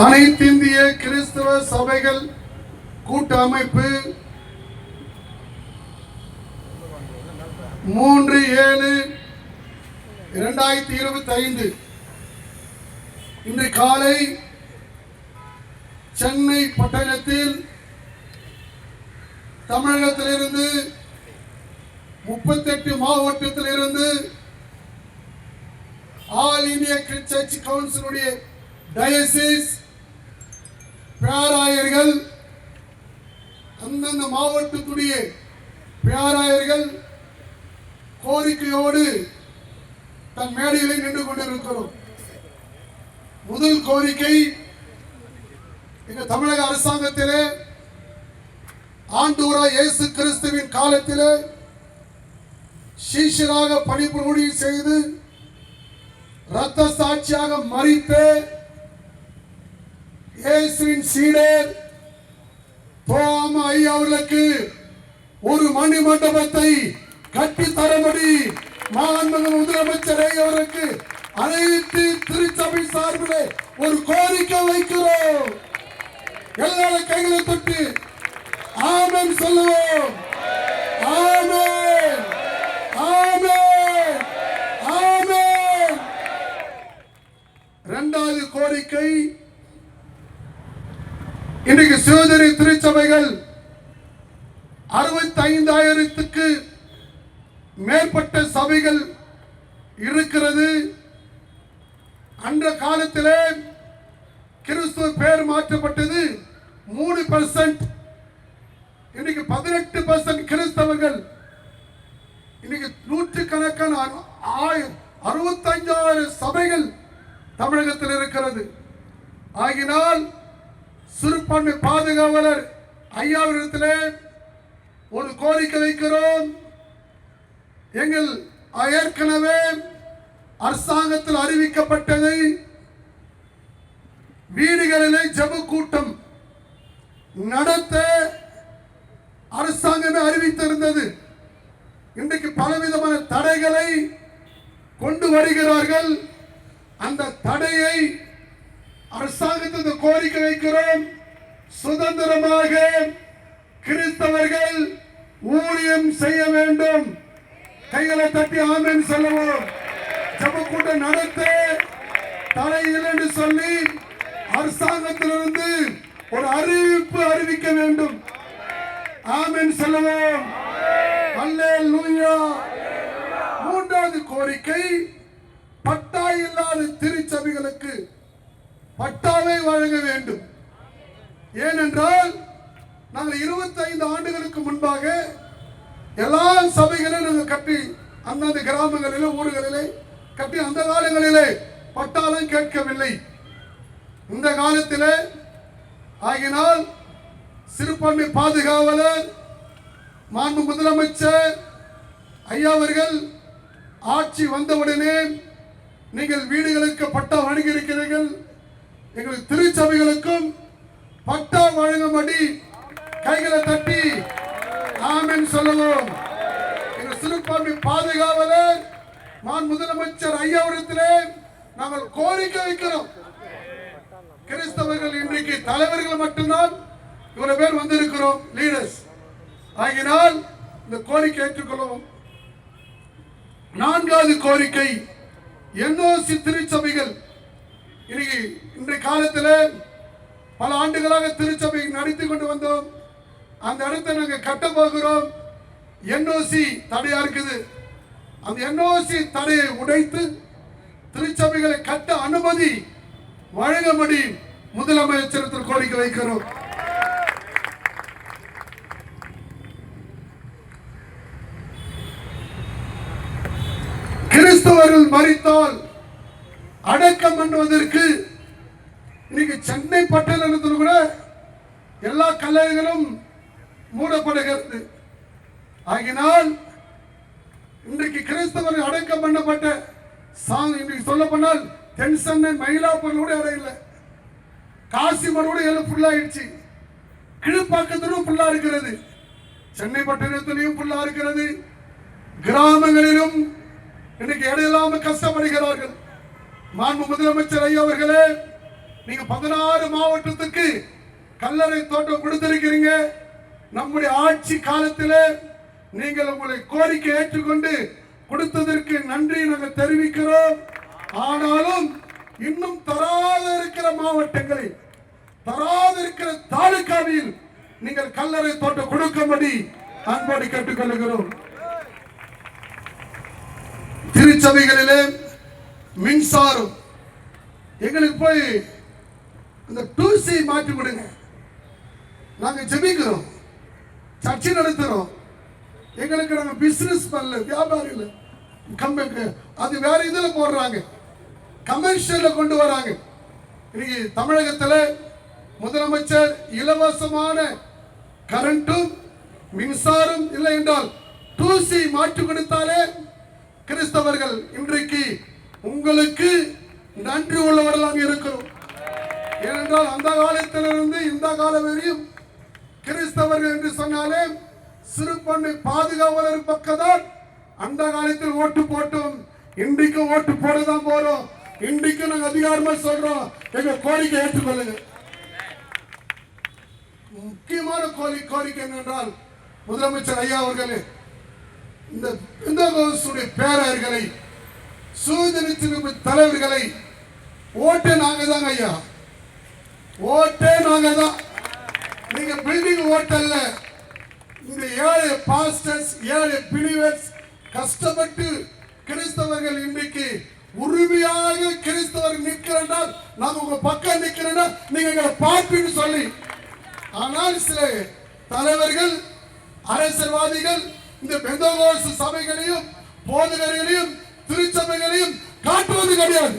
அனைத்திந்திய கிறிஸ்தவ சபைகள் கூட்டமைப்பு மூன்று ஏழு இரண்டாயிரத்தி இருபத்தி ஐந்து இன்று காலை சென்னை பட்டணத்தில் தமிழகத்திலிருந்து முப்பத்தெட்டு மாவட்டத்திலிருந்து ஆல் இந்திய சர்ச் கவுன்சிலுடைய டயசிஸ் பேராயர்கள் அந்தந்த மாவட்டத்துடைய பேராயர்கள் கோரிக்கையோடு தன் மேடையிலே நின்று கொண்டிருக்கிறோம். முதல் கோரிக்கை எங்க தமிழக அரசாங்கத்திலே ஆண்டூரா இயேசு கிறிஸ்துவின் காலத்திலே சீஷராக பணிபுரியும் செய்து ரத்த சாட்சியாக மறித்து இயேசுவின் சீடர். தோம ஐயா அவர்களுக்கு ஒரு மணி மண்டபத்தை கட்டி தரபடி மாண்புமிகு முதலமைச்சர் அவருக்கு அனைத்து திருச்சபை சார்பில் ஒரு கோரிக்கை வைக்கிறோம். எல்லாரும் கைகளை தொட்டு ஆமன் சொல்லுவோம் ஆமென் ஆமென் ஆமென் இரண்டாவது கோரிக்கை இன்றைக்கு திருச்சபைகள் அறுபத்தி ஐந்தாயிரத்துக்கு மேற்பட்ட சபைகள் இருக்கிறது. அந்த காலத்திலே கிறிஸ்துவ பேர் மாற்றப்பட்டது. மூணு பர்சன்ட் இன்னைக்கு பதினெட்டு பர்சன்ட் கிறிஸ்தவர்கள். இன்னைக்கு நூற்று கணக்கான ஆயிரம் அறுபத்தஞ்சாயிரம் சபைகள் தமிழகத்தில் இருக்கிறது. ஆகினால் சிறுபான்மை பாதுகாவலர் ஐயாவிடத்தில் ஒரு கோரிக்கை வைக்கிறோம். எங்கள் ஏற்கனவே அரசாங்கத்தில் அறிவிக்கப்பட்டதை வீடுகளிலே ஜெப கூட்டம் நடத்த அரசாங்கமே அறிவித்திருந்தது. இன்றைக்கு பலவிதமான தடைகளை கொண்டு வருகிறார்கள். அந்த தடையை அரசாங்கத்திற்கு கோரிக்கை வைக்கிறோம். சுதந்திரமாக கிறிஸ்தவர்கள் ஊழியம் செய்ய வேண்டும். கைகளை தட்டி ஆமேன் சொல்லுவோம். ஜெப கூட்டம் நடத்த தலையில் என்று சொல்லி அரசாங்கத்திலிருந்து ஒரு அறிவிப்பு அறிவிக்க வேண்டும். ஆமேன் சொல்லுவோம். மூன்றாவது கோரிக்கை பட்டா இல்லாத திருச்சபைகளுக்கு பட்டாவை வழங்க வேண்டும். ஏனென்றால் நாங்கள் 25 ஆண்டுகளுக்கு முன்பாக எல்லா சபைகளையும் நாங்கள் கட்டி அந்தந்த கிராமங்களிலே ஊர்களிலே கட்டி அந்த காலங்களிலே பட்டாளம் கேட்கவில்லை. இந்த காலத்திலே ஆகினால் சிறுபான்மை பாதுகாவலர் மாண்பு முதலமைச்சர் ஐயா அவர்கள் ஆட்சி வந்தவுடனே நீங்கள் வீடுகளுக்கு பட்டா வழங்கியிருக்கிறீர்கள் எங்கள் திருச்சபைகளுக்கும் பட்டா வழங்கும்படி கைகளை தட்டி ஆமென் சொல்லுவோம். எங்கள் சிறுபான்மை பாதுகாவலர் நான் முதலமைச்சர் ஐயாவிடத்திலே நாங்கள் கோரிக்கை வைக்கிறோம். கிறிஸ்தவர்கள் இன்றைக்கு தலைவர்கள் மட்டும்தான் இவ்வளவு பேர் வந்திருக்கிறோம் லீடர்ஸ் ஆகினால் இந்த கோரிக்கை ஏற்றுக்கொள்ளவும் நான்காவது கோரிக்கை என்ஓசி திருச்சபைகள் இன்னைக்கு இன்றைய காலத்தில் பல ஆண்டுகளாக திருச்சபை நடித்து கொண்டு வந்தோம். அந்த இடத்தை நாங்கள் கட்ட போகிறோம். என்ஓசி தடையா இருக்குது. அந்த என்ஓசி தடையை உடைத்து திருச்சபைகளை கட்ட அனுமதி வழங்கும்படி முதலமைச்சரத்தில் கோரிக்கை வைக்கிறோம். கிறிஸ்தவர்கள் மறித்தால் அடக்கம் பண்ணுவதற்கு இன்னைக்கு சென்னை பட்டணத்தில் கூட எல்லா கல்லறைகளும் மூடப்படுகிறது. ஆகினால் இன்றைக்கு கிறிஸ்தவர்கள் அடக்கம் பண்ணப்பட்ட சாங் இன்றைக்கு சொல்ல போனால் தென் சென்னை மயிலாப்பூர் கூட இடம் இல்லை. காசிமர் கூட எல்லாம் ஃபுல்லாயிடுச்சு கீழ்ப்பாக்கத்திலும் ஃபுல்லா இருக்கிறது. சென்னை பட்டணத்திலையும் ஃபுல்லா இருக்கிறது. கிராமங்களிலும் இன்னைக்கு இடையில்லாம கஷ்டப்படுகிறார்கள். மாண்பு முதலமைச்சர் ஐயா அவர்களே நீங்க பதினாறு மாவட்டத்துக்கு கல்லறை தோட்டம் கொடுத்திருக்கிறீங்க. நம்முடைய ஆட்சி காலத்தில் நீங்கள் உங்களை கோரிக்கை ஏற்றுக்கொண்டு கொடுத்ததற்கு நன்றி நாங்கள் தெரிவிக்கிறோம். ஆனாலும் இன்னும் தராத இருக்கிற மாவட்டங்களை தராத இருக்கிற தாலுக்காவில் நீங்கள் கல்லறை தோட்டம் கொடுக்கும்படி அன்போடு கேட்டுக்கொள்கிறோம். திருச்சபைகளிலே மின்சாரம். எங்களுக்கு போய் அந்த டூசி மாற்றி கொடுங்க. நாங்கள் ஜெபிக்கிறோம். சர்ச்சை நடத்துகிறோம் எங்களுக்கு நாங்கள் பிஸ்னஸ் பண்ணல வியாபாரம் இல்லை. கம்பெனி அது வேற இதில் போடுறாங்க. கமர்ஷியலில் கொண்டு வராங்க. இன்னைக்கு தமிழகத்தில் முதலமைச்சர் இலவசமான கரண்ட்டும் மின்சாரம் இல்லை என்றால் டூசி மாற்றி கொடுத்தாலே கிறிஸ்தவர்கள் இன்றைக்கு உங்களுக்கு நன்றி உள்ளவர்களாக இருக்கிறோம். ஏனென்றால் அந்த காலத்திலிருந்து இந்த காலம் வரையும் கிறிஸ்தவர்கள் என்று சொன்னாலே சிறுபான்மை பாதுகாவலர் பக்கத்தான் அந்த காலத்தில் ஓட்டு போட்டோம். இன்றைக்கும் ஓட்டு போடதான் போறோம். இன்றைக்கும் நாங்க அதிகாரமா சொல்றோம். எங்க கோரிக்கை ஏற்றுக்கொள்ளுங்க. முக்கியமான கோரி கோரிக்கை என்னென்றால் முதலமைச்சர் ஐயா அவர்களே இந்த பெந்தகோஸ்துடைய பேரர்களை சுதந்திரத்தின் தலைவர்களை ஓட்டு நாங்க தாங்க ஐயா. ஓட்டே நாங்க தான் நீங்க பில்டிங் ஓட்டல்ல இந்த ஏழு பாஸ்டர்ஸ் ஏழு பிலிவர்ஸ் கஷ்டப்பட்டு கிறிஸ்தவர்கள் இன்றைக்கு உரிமையாக கிறிஸ்தவர் நிற்கிறேன்னால் நாம் உங்க பக்கம் நிற்கிறனா நீங்க எங்களை பார்ப்பீன்னு சொல்லி. ஆனால் சில தலைவர்கள் அரசியல்வாதிகள் இந்த பெந்தகோஸ் சபைகளையும் போதகர்களையும் திருச்சபைகளையும் காட்டுவது கிடையாது.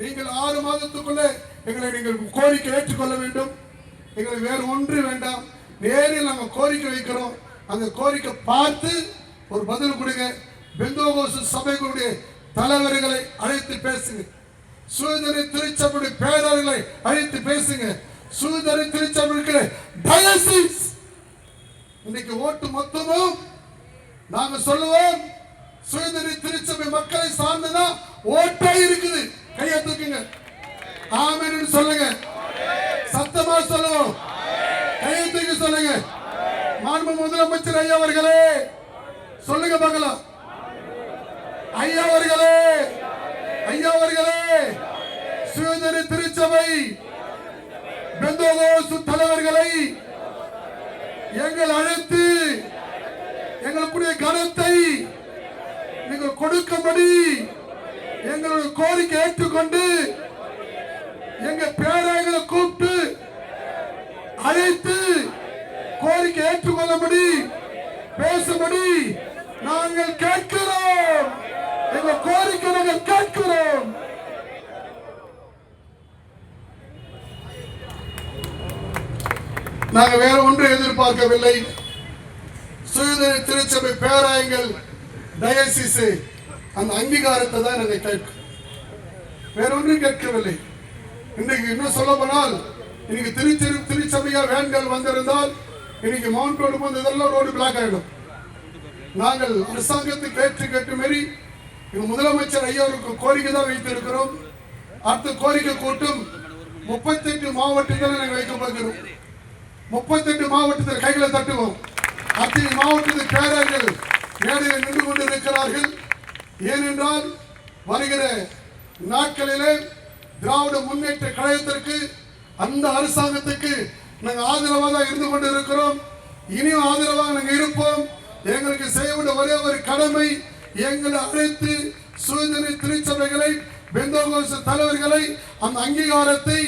நீங்கள் ஆறு மாதத்துக்குள்ளே எங்களை நீங்கள் கோரிக்கை ஏற்றுக்கொள்ள வேண்டும். எங்களுக்கு வேறு ஒன்று வேண்டாம். நேரில் நாங்கள் கோரிக்கை வைக்கிறோம். அந்த கோரிக்கை பார்த்து ஒரு பதில் கொடுங்க. பெந்தோகோசு சபைகளுடைய தலைவர்களை அழைத்து பேசுங்க. சுதந்திர திருச்சபையுடைய பேரர்களை அழைத்து பேசுங்க. சுதந்திர திருச்சபைக்கு டயசிஸ் இன்னைக்கு ஓட்டு மொத்தமும் நாங்கள் சொல்லுவோம். சுயநிதி திருச்சபை மக்களை சார்ந்துதான் ஓட்டா இருக்குது. கையை தூக்குங்க. சொல்லுங்க. சத்தமா சொல்லுவோம். கையை தூக்கி சொல்லுங்க. மாண்பு முதலமைச்சர் ஐயா அவர்களே சொல்லுங்க பார்க்கலாம். ஐயா அவர்களே ஐயா அவர்களே சுயநிதி திருச்சபை பெந்தோகோசு தலைவர்களை எங்கள் அழைத்து எங்களுக்குரிய கனத்தை நீங்கள் கொடுக்கும்படி எங்களுடைய கோரிக்கை ஏற்றுக்கொண்டு எங்க பேராய்களை கூப்பிட்டு அழைத்து கோரிக்கை ஏற்றுக்கொள்ளும்படி பேசும்படி நாங்கள் கேட்கிறோம். எங்க கோரிக்கை நாங்கள் கேட்கிறோம். நாங்கள் வேற ஒன்று எதிர்பார்க்கவில்லை. சுயதர திருச்சபை பேராயங்கள் தயசிசு அந்த அங்கீகாரத்தை தான் நாங்கள் கேட்கிறோம் வேற ஒன்றும் கேட்கவில்லை. இன்னைக்கு இன்னும் சொல்ல போனால் இன்னைக்கு திருச்சிரு திருச்சபையா வேன்கள் வந்திருந்தால் இன்னைக்கு மவுண்ட் ரோடு வந்து இதெல்லாம் ரோடு பிளாக் ஆகிடும் நாங்கள் அரசாங்கத்துக்கு ஏற்று கேட்டு மாரி இங்கே முதலமைச்சர் ஐயாவுக்கு கோரிக்கை தான் வைத்திருக்கிறோம். அடுத்த கோரிக்கை கூட்டம் முப்பத்தெட்டு மாவட்டத்தில் நாங்கள் வைக்க போகிறோம். முப்பத்தெட்டு மாவட்டத்தில் கைகளை தட்டுவோம். அத்தனை மாவட்டத்தில் பேரர்கள் மேடையில் நின்று கொண்டிருக்கிறார்கள். ஏனென்றால் வருகிற நாட்களிலே திராவிட முன்னேற்ற கழகத்திற்கு அந்த அரசாங்கத்துக்கு நாங்கள் ஆதரவாக தான் இருந்து கொண்டு இருக்கிறோம் இனியும் ஆதரவாக நாங்கள் இருப்போம். எங்களுக்கு செய்ய ஒரே ஒரு கடமை எங்களை அழைத்து சுதந்திர திருச்சபைகளை பெந்தோகோச தலைவர்களை அந்த அங்கீகாரத்தை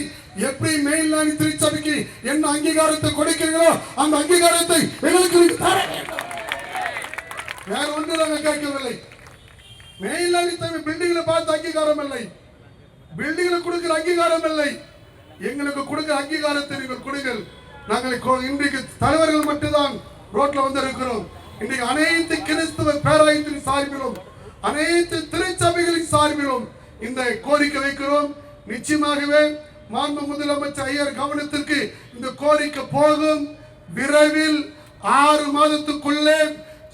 எப்படி மெயின்லாணி திருச்சபைக்கு என்ன அங்கீகாரத்தை கொடுக்கிறீங்களோ அந்த அங்கீகாரத்தை எங்களுக்கு தர வேண்டும். வேற ஒன்று நாங்கள் கேட்கவில்லை. மெயின்லாணி தமிழ் பில்டிங்ல பார்த்து அங்கீகாரம் இல்லை. பில்டிங்ல கொடுக்கிற அங்கீகாரம் இல்லை. எங்களுக்கு கொடுக்கிற அங்கீகாரத்தை நீங்கள் கொடுங்கள். நாங்கள் இன்றைக்கு தலைவர்கள் மட்டும்தான் ரோட்ல வந்திருக்கிறோம். இன்றைக்கு அனைத்து கிறிஸ்தவ பேராயத்தின் சார்பிலும் அனைத்து திருச்சபைகளின் சார்பிலும் இந்த கோரிக்கை வைக்கிறோம். நிச்சயமாகவே மாண்பு முதலமைச்சர் ஐயர் கவனத்திற்கு இந்த கோரிக்கை போகும். விரைவில் ஆறு மாதத்துக்குள்ளே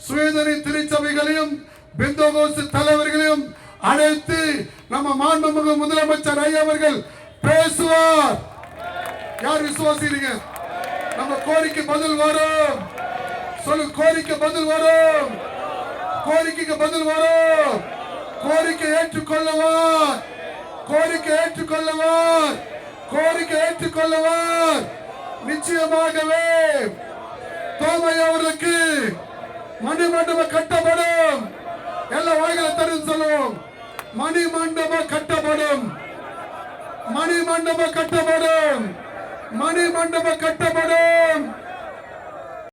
சுயதரி திருச்சபைகளையும் பிந்தோகோசு தலைவர்களையும் அழைத்து நம்ம மாண்புமிகு முதலமைச்சர் ஐயா அவர்கள் பேசுவார். யார் விசுவாசிக்கிறீங்க? நம்ம கோரிக்கை பதில் வரும். சொல்லு கோரிக்கை பதில் வரும். கோரிக்கைக்கு பதில் வரும். கோரிக்கை ஏற்றுக்கொள்ளவார். கோரிக்கை ஏற்றுக்கொள்ளவார். கோரிக்கை ஏற்றுக்கொள்ளவார். நிச்சயமாகவே தோமை அவர்களுக்கு மணி மண்டபம் கட்டப்படும். எல்லா வாய்களை தரும் சொல்லுவோம் மணி மண்டபம் கட்டப்படும். மணி மண்டபம் கட்டப்படும். மணி மண்டபம் கட்டப்படும்.